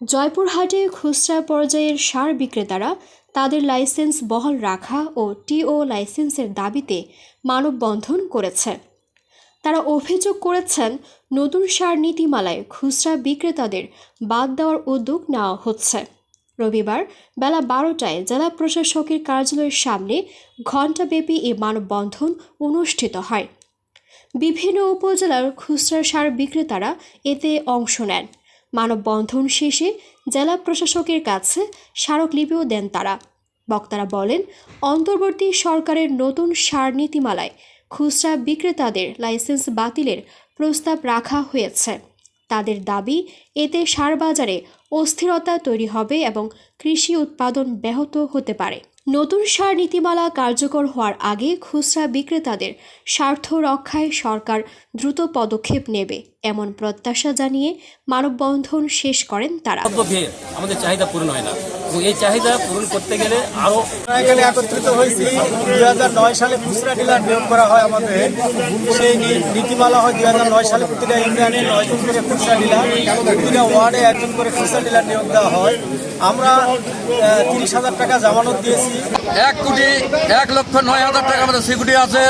জয়পুরহাটে খুচরা পর্যায়ের সার বিক্রেতারা তাদের লাইসেন্স বহাল রাখা ও টিও লাইসেন্সের দাবিতে মানববন্ধন করেছে। তারা অভিযোগ করেছেন, নতুন সার নীতিমালায় খুচরা বিক্রেতাদের বাদ দেওয়ার উদ্যোগ নেওয়া হচ্ছে। রবিবার বেলা বারোটায় জেলা প্রশাসকের কার্যালয়ের সামনে ঘণ্টাব্যাপী এই মানববন্ধন অনুষ্ঠিত হয়। বিভিন্ন উপজেলার খুচরা সার বিক্রেতারা এতে অংশ নেন। মানববন্ধন শেষে জেলা প্রশাসকের কাছে স্মারকলিপিও দেন তারা। বক্তারা বলেন, অন্তর্বর্তী সরকারের নতুন সার নীতিমালায় খুচরা বিক্রেতাদের লাইসেন্স বাতিলের প্রস্তাব রাখা হয়েছে। তাদের দাবি, এতে সার বাজারে অস্থিরতা তৈরি হবে এবং কৃষি উৎপাদন ব্যাহত হতে পারে। নতুন সার নীতিমালা কার্যকর হওয়ার আগে খুচরা বিক্রেতাদের স্বার্থ রক্ষায় সরকার দ্রুত পদক্ষেপ নেবে, এমন প্রত্যাশা জানিয়ে মানববন্ধন শেষ করেন তারা। আমাদের চাহিদা পূরণ হয় না। এই চাহিদা পূরণ করতে গেলে আরও আমরা এখানে একত্রিত হয়েছি। দুই হাজার নয় সালে খুচরা ডিলার নিয়োগ করা হয় আমাদের। সেই নীতিমালা হয় দুই হাজার নয় সালে প্রতিটা ইউনিয়নে নয়জন করে খুচরা ডিলার প্রতিটা ওয়ার্ডে একজন করে খুচরা ডিলার নিয়োগ দেওয়া হয়। আমরা তিরিশ হাজার টাকা জামানত দিয়েছি। এক কোটি এক লক্ষ নয় হাজার টাকা আমাদের সিকিউরিটি আছে।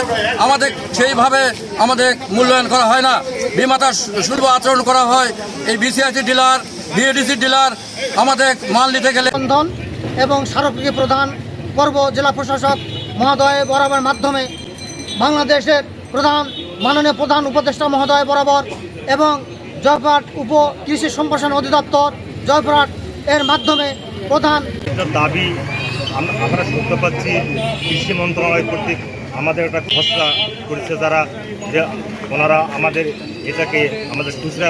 আমাদের সেইভাবে আমাদের মূল্যায়ন করা হয় না। বিমাতার শুল্ক আচরণ করা হয়। এই বিসিআইসি ডিলার বিএডিসি ডিলার আমাদের মাল নিতে গেলে বন্ধন এবং স্মারকলিপি প্রধান পর্ব জেলা প্রশাসক মহোদয় বরাবর মাধ্যমে। বাংলাদেশের প্রধান মাননীয় প্রধান উপদেষ্টা মহোদয় বরাবর এবং জয়পুরহাট উপ কৃষি সম্প্রসারণ অধিদপ্তর জয়পাট এর মাধ্যমে প্রধান দাবি আম- আমরা শুনতে পাচ্ছি কৃষি মন্ত্রণালয় কর্তৃক আমাদের একটা খসড়া করেছে যারা যে ওনারা আমাদের এটাকে আমাদের খুচরা